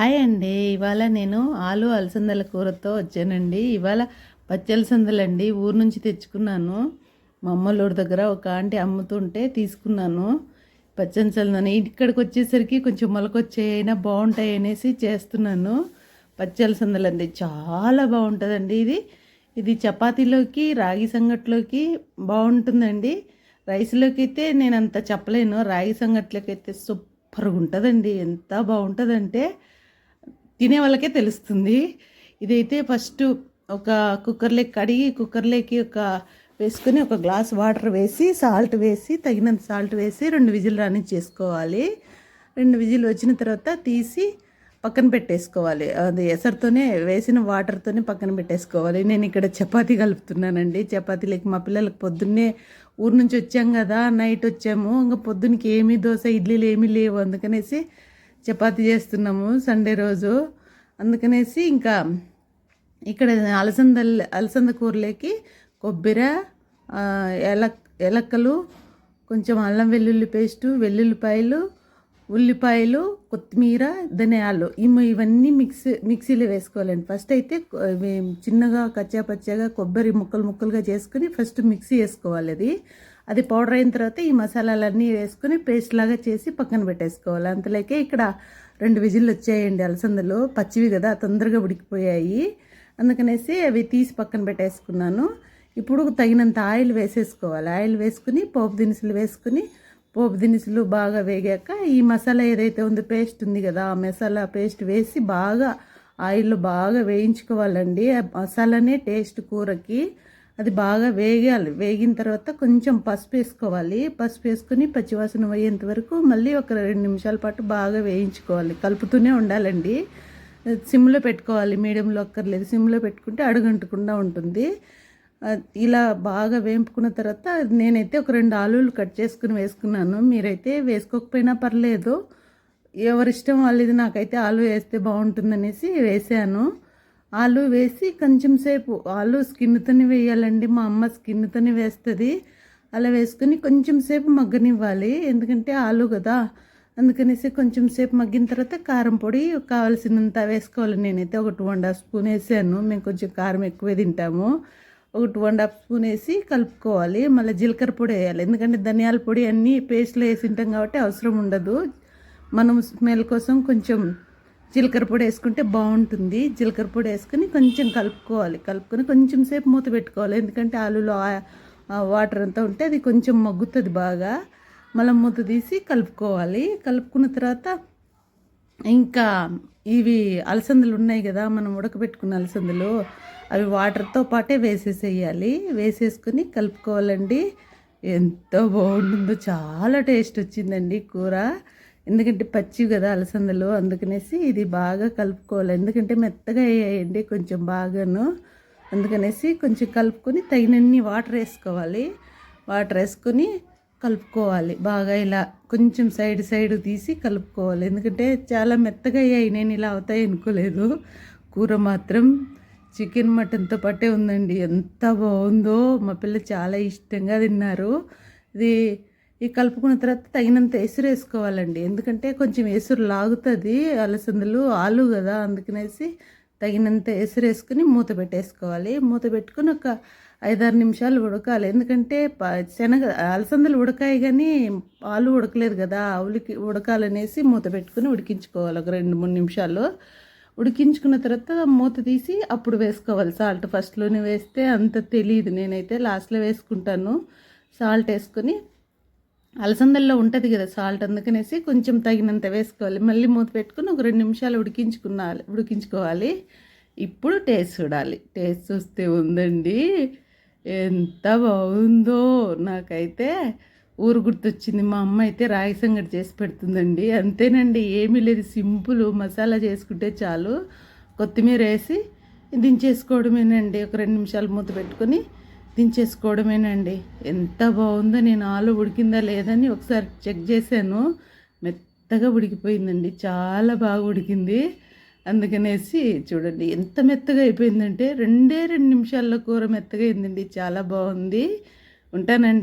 Hi అండి. ఇవాళ నేను ఆలు అలసందల కూరతో వచ్చానండి. ఇవాళ పచ్చి అలసందలండి ఊరు నుంచి తెచ్చుకున్నాను. మా అమ్మలోడి దగ్గర ఒక ఆంటీ అమ్ముతుంటే తీసుకున్నాను. పచ్చి అలసందని ఇక్కడికి వచ్చేసరికి కొంచెం మొలకొచ్చేయైనా బాగుంటాయి అనేసి చేస్తున్నాను. పచ్చి అలసందలండి చాలా బాగుంటుందండి ఇది. ఇది చపాతీలోకి రాగి సంగట్లోకి బాగుంటుందండి. రైస్లోకి అయితే నేను అంత చెప్పలేను. రాగి సంగట్లోకి అయితే సూపర్గా ఉంటుందండి ఎంత బాగుంటుందంటే తినే వాళ్ళకే తెలుస్తుంది. ఇదైతే ఫస్ట్ ఒక కుక్కర్లోకి కడిగి కుక్కర్లోకి ఒక వేసుకొని ఒక గ్లాస్ వాటర్ వేసి సాల్ట్ వేసి తగినంత సాల్ట్ వేసి రెండు విజిల్ రాని చేసుకోవాలి రెండు విజిల్ వచ్చిన తర్వాత తీసి పక్కన పెట్టేసుకోవాలి. అది ఎసరుతోనే వేసిన వాటర్తోనే పక్కన పెట్టేసుకోవాలి. నేను ఇక్కడ చపాతీ కలుపుతున్నానండి. చపాతీలకి మా పిల్లలకు పొద్దున్నే ఊరు నుంచి వచ్చాం కదా నైట్ వచ్చాము. ఇంకా పొద్దునకి ఏమీ దోశ ఇడ్లీలు ఏమీ లేవు. అందుకనేసి చపాతీ చేస్తున్నాము సండే రోజు. అందుకనేసి ఇంకా ఇక్కడ అలసంద అలసంద కూరలోకి కొబ్బరి ఎల ఎలక్కలు కొంచెం అల్లం వెల్లుల్లి పేస్టు వెల్లుల్లిపాయలు ఉల్లిపాయలు కొత్తిమీర ధనియాలు. ఇవన్నీ మిక్సీ మిక్సీలో వేసుకోవాలండి. ఫస్ట్ అయితే చిన్నగా కచ్చా పచ్చగా కొబ్బరి ముక్కలు ముక్కలుగా చేసుకుని ఫస్ట్ మిక్సీ వేసుకోవాలి అది. అది పౌడర్ అయిన తర్వాత ఈ మసాలాలన్నీ వేసుకొని పేస్ట్ లాగా చేసి పక్కన పెట్టేసుకోవాలి. అంతలోకే ఇక్కడ రెండు విజిల్లు వచ్చాయండి అలసందలు. పచ్చివి కదా తొందరగా ఉడికిపోయాయి. అందుకనేసి అవి తీసి పక్కన పెట్టేసుకున్నాను. ఇప్పుడు తగినంత ఆయిల్ వేసేసుకోవాలి. ఆయిల్ వేసుకుని పోపు దినుసులు వేసుకుని పోపు దినుసులు బాగా వేగాక ఈ మసాలా ఏదైతే ఉందో పేస్ట్ ఉంది కదా ఆ మసాలా పేస్ట్ వేసి బాగా ఆయిల్లో బాగా వేయించుకోవాలండి. ఆ మసాలానే టేస్ట్ కూరకి. అది బాగా వేగాలి. వేగిన తర్వాత కొంచెం పసుపు వేసుకోవాలి. పసుపు వేసుకుని పచ్చివాసన పోయేంత వరకు మళ్ళీ ఒక రెండు నిమిషాల పాటు బాగా వేయించుకోవాలి. కలుపుతూనే ఉండాలండి. సిమ్లో పెట్టుకోవాలి. మీడియంలో అక్కర్లేదు సిమ్లో పెట్టుకుంటే అడుగంటకుండా ఉంటుంది. ఇలా బాగా వేంపుకున్న తర్వాత నేనైతే ఒక రెండు ఆలులు కట్ చేసుకుని వేసుకున్నాను. మీరైతే వేసుకోకపోయినా పర్లేదు. ఎవరిష్టం వాళ్ళది నాకైతే ఆలు వేస్తే బాగుంటుందనేసి వేసాను. ఆలు వేసి కొంచెం సేపు ఆలు స్కిన్తోనే వేయాలండి. మా అమ్మ స్కిన్తోనే వేస్తుంది. అలా వేసుకొని కొంచెం సేపు మగ్గనివ్వాలి. ఎందుకంటే ఆలు కదా. అందుకనేసి కొంచెం సేపు మగ్గిన తర్వాత కారం పొడి కావాల్సినంత వేసుకోవాలి. నేనైతే ఒక టూ అండ్ హాఫ్ స్పూన్ వేసాను. మేము కొంచెం కారం ఎక్కువే తింటాము. ఒక టూ అండ్ హాఫ్ స్పూన్ వేసి కలుపుకోవాలి. మళ్ళీ జీలకర్ర పొడి వేయాలి. ఎందుకంటే ధనియాల పొడి అన్నీ పేస్ట్లో వేసి ఉంటాం కాబట్టి అవసరం ఉండదు. మనం స్మెల్ కోసం కొంచెం జీలకర్ర పొడి వేసుకుంటే బాగుంటుంది. జీలకర్ర పొడి వేసుకొని కొంచెం కలుపుకోవాలి. కలుపుకొని కొంచెం సేపు మూత పెట్టుకోవాలి. ఎందుకంటే ఆలులో వాటర్ అంతా ఉంటే అది కొంచెం మగ్గుతుంది బాగా. మళ్ళీ మూత తీసి కలుపుకోవాలి. కలుపుకున్న తర్వాత ఇంకా ఇవి అలసందలు ఉన్నాయి కదా మనం ఉడకబెట్టుకున్న అలసందలు అవి వాటర్తో పాటే వేసేసేయాలి. వేసేసుకొని కలుపుకోవాలండి. ఎంతో బాగుంటుందో చాలా టేస్ట్ వచ్చిందండి కూర. ఎందుకంటే పచ్చి కదా అలసందలు అందుకనేసి ఇది బాగా కలుపుకోవాలి. ఎందుకంటే మెత్తగా వేయండి కొంచెం బాగాను. అందుకనేసి కొంచెం కలుపుకొని తగినన్ని వాటర్ వేసుకోవాలి. వాటర్ వేసుకొని కలుపుకోవాలి. బాగా ఇలా కొంచెం సైడ్ సైడ్ తీసి కలుపుకోవాలి. ఎందుకంటే చాలా మెత్తగా అయ్యాయి. నేను ఇలా అవుతాయి అనుకోలేదు. కూర మాత్రం చికెన్ మటన్తో పాటే ఉందండి. ఎంత బాగుందో. మా పిల్ల చాలా ఇష్టంగా తిన్నారు. ఇది ఈ కలుపుకున్న తర్వాత తగినంత ఎసురు వేసుకోవాలండి. ఎందుకంటే కొంచెం ఎసురు లాగుతుంది అలసందలు ఆలు కదా అందుకనేసి తగినంత ఎసురు వేసుకుని మూత పెట్టేసుకోవాలి. మూత పెట్టుకుని ఒక ఐదారు నిమిషాలు ఉడకాలి. ఎందుకంటే శనగ అలసందలు ఉడకాయి కానీ ఆలు ఉడకలేదు కదా ఉలికి ఉడకాలనేసి మూత పెట్టుకుని ఉడికించుకోవాలి ఒక రెండు మూడు నిమిషాలు. ఉడికించుకున్న తర్వాత మూత తీసి అప్పుడు వేసుకోవాలి. సాల్ట్ ఫస్ట్లోనే వేస్తే అంత తెలియదు నేనైతే లాస్ట్లో వేసుకుంటాను. సాల్ట్ వేసుకొని అలసందల్లో ఉంటుంది కదా సాల్ట్ అందుకనేసి కొంచెం తగినంత వేసుకోవాలి. మళ్ళీ మూత పెట్టుకుని ఒక రెండు నిమిషాలు ఉడికించుకున్నాలి ఉడికించుకోవాలి. ఇప్పుడు టేస్ట్ చూడాలి. టేస్ట్ చూస్తే ఉందండి. ఎంత బాగుందో. నాకైతే ఊరు గుర్తొచ్చింది. మా అమ్మ అయితే రాగి సంగటి చేసి పెడుతుందండి. అంతేనండి ఏమీ లేదు. సింపుల్ మసాలా చేసుకుంటే చాలు. కొత్తిమీర వేసి దించేసుకోవడమేనండి. ఒక రెండు నిమిషాలు మూత పెట్టుకొని దించేసుకోవడమేనండి ఎంత బాగుందో నేను ఆలు ఉడికిందా లేదని ఒకసారి చెక్ చేశాను. మెత్తగా ఉడికిపోయిందండి. చాలా బాగా ఉడికింది. అందుకనేసి చూడండి ఎంత మెత్తగా అయిపోయిందంటే రెండే రెండు నిమిషాల్లో కూర మెత్తగా అయిందండి. చాలా బాగుంది. ఉంటానండి.